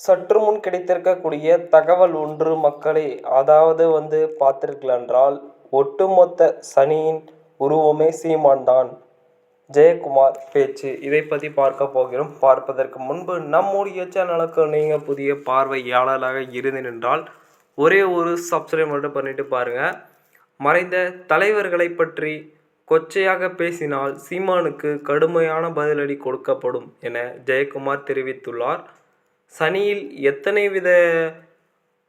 சற்று முன் கிடைத்திருக்கக்கூடிய தகவல் ஒன்று மக்களை. அதாவது வந்து பார்த்திருக்கலென்றால் ஒட்டுமொத்த சனியின் உருவமே சீமான் தான் ஜெயக்குமார் பேச்சு. இதை பற்றி பார்க்க போகிறோம். பார்ப்பதற்கு முன்பு நம்முடைய சேனலுக்கு நீங்கள் புதிய பார்வையாளராக இருந்து நின்றால் ஒரே ஒரு சப்ஸ்கிரைப் மட்டும் பண்ணிட்டு பாருங்கள் மறைந்த தலைவர்களை பற்றி கொச்சையாக பேசினால் சீமானுக்கு கடுமையான பதிலடி கொடுக்கப்படும் என ஜெயக்குமார் தெரிவித்துள்ளார். சனியில் எத்தனை வித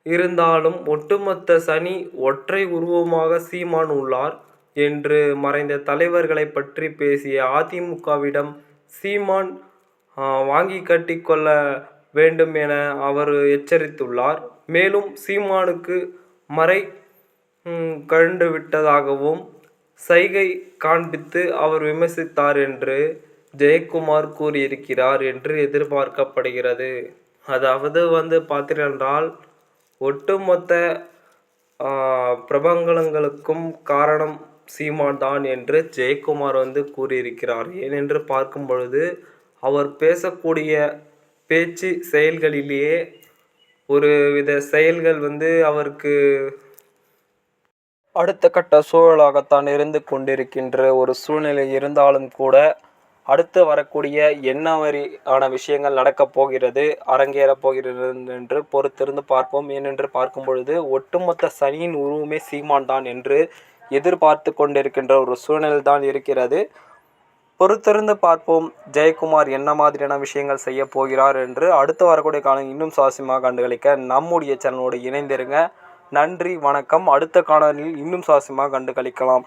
இருந்தாலும் ஒட்டுமொத்த சனி ஒற்றை உருவமாக சீமான் உள்ளார் என்று மறைந்த தலைவர்களை பற்றி பேசிய அதிமுகவிடம் சீமான் வாங்கி கட்டி கொள்ள வேண்டும் என அவர் எச்சரித்துள்ளார். மேலும் சீமானுக்கு மறை கண்டு விட்டதாகவும் சைகை காண்பித்து அவர் விமர்சித்தார் என்று ஜெயக்குமார் கூறியிருக்கிறார் என்று எதிர்பார்க்கப்படுகிறது. அதாவது வந்து பார்த்தீர்கள் ஒட்டுமொத்த ஆ, பிரபலங்களுக்கும் காரணம் சீமான் தான் என்று ஜெயக்குமார் வந்து கூறியிருக்கிறார். ஏனென்று பார்க்கும் பொழுது அவர் பேசக்கூடிய பேச்சு செயல்களிலேயே ஒரு வித செயல்கள் வந்து அவருக்கு அடுத்த கட்ட சூழலாகத்தான் இருந்து கொண்டிருக்கின்ற ஒரு சூழ்நிலை இருந்தாலும் கூட அடுத்து வரக்கூடிய என்ன மாதிரியான விஷயங்கள் நடக்கப் போகிறது அரங்கேறப் போகிறது என்று பொறுத்திருந்து பார்ப்போம். ஏனென்று பார்க்கும் பொழுது ஒட்டுமொத்த சனியின் உருவமே சீமான் தான் என்று எதிர்பார்த்து கொண்டிருக்கின்ற ஒரு சூழ்நிலை தான் இருக்கிறது. பொறுத்திருந்து பார்ப்போம் ஜெயக்குமார் என்ன மாதிரியான விஷயங்கள் செய்ய போகிறார் என்று. அடுத்து வரக்கூடிய காலம் இன்னும் சுவாரஸ்யமாக கண்டுகளிக்க நம்முடைய சேனலோடு இணைந்திருங்க. நன்றி வணக்கம். அடுத்த காணொலியில் இன்னும் சுவாரஸ்யமாக கண்டுகளிக்கலாம்.